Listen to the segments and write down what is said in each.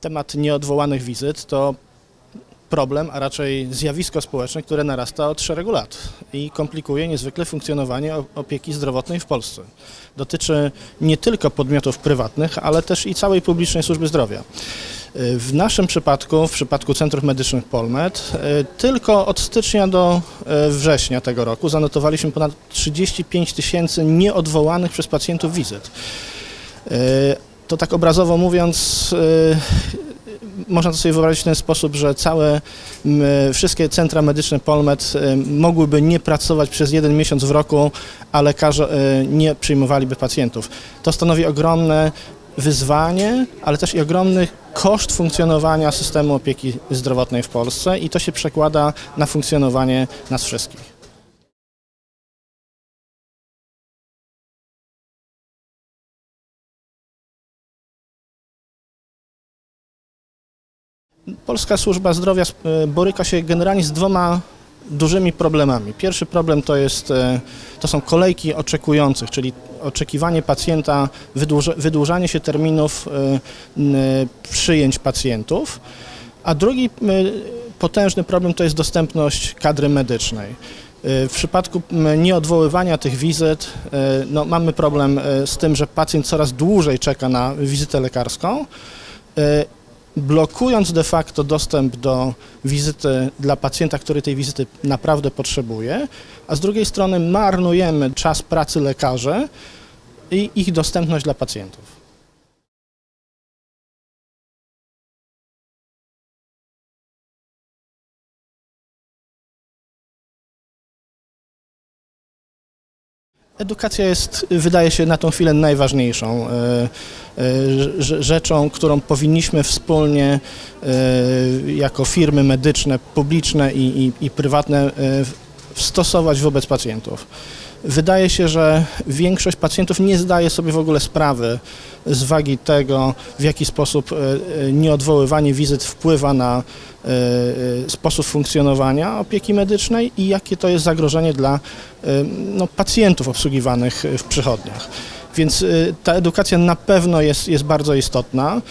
Temat nieodwołanych wizyt to problem, a raczej zjawisko społeczne, które narasta od szeregu lat i komplikuje niezwykle funkcjonowanie opieki zdrowotnej w Polsce. Dotyczy nie tylko podmiotów prywatnych, ale też i całej publicznej służby zdrowia. Y, W naszym przypadku, w przypadku Centrów Medycznych Polmed, y, tylko od stycznia do y, września tego roku zanotowaliśmy ponad 35 tysięcy nieodwołanych przez pacjentów wizyt. To tak obrazowo mówiąc, y, można to sobie wyobrazić w ten sposób, że całe wszystkie centra medyczne Polmed y, mogłyby nie pracować przez jeden miesiąc w roku, a lekarze y, nie przyjmowaliby pacjentów. To stanowi ogromne wyzwanie, ale też i ogromny koszt funkcjonowania systemu opieki zdrowotnej w Polsce i to się przekłada na funkcjonowanie nas wszystkich. Polska służba zdrowia e, boryka się generalnie z dwoma dużymi problemami. Pierwszy problem to, jest, e, to są kolejki oczekujących, czyli oczekiwanie pacjenta, wydłuża, wydłużanie się terminów e, przyjęć pacjentów, a drugi potężny problem to jest dostępność kadry medycznej. W przypadku nieodwoływania tych wizyt no, mamy problem z tym, że pacjent coraz dłużej czeka na wizytę lekarską blokując de facto dostęp do wizyty dla pacjenta, który tej wizyty naprawdę potrzebuje, a z drugiej strony marnujemy czas pracy lekarzy i ich dostępność dla pacjentów. Edukacja jest, wydaje się, na tą chwilę najważniejszą e, e, rze- rzeczą, którą powinniśmy wspólnie e, jako firmy medyczne, publiczne i, i, i prywatne stosować wobec pacjentów. Wydaje się, że większość pacjentów nie zdaje sobie w ogóle sprawy z wagi tego, w jaki sposób e, e, nieodwoływanie wizyt wpływa na e, sposób funkcjonowania opieki medycznej i jakie to jest zagrożenie dla no, pacjentów obsługiwanych w przychodniach. Więc ta edukacja na pewno jest, jest bardzo istotna.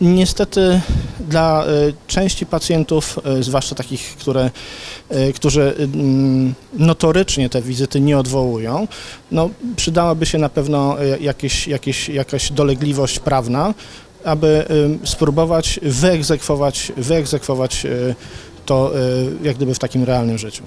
Niestety dla e, części pacjentów, e, zwłaszcza takich, które, e, którzy mm, notorycznie te wizyty nie odwołują, no, przydałaby się na pewno jakieś, jakieś, jakaś dolegliwość prawna, aby spróbować wyegzekwować, wyegzekwować to jak gdyby w takim realnym życiu.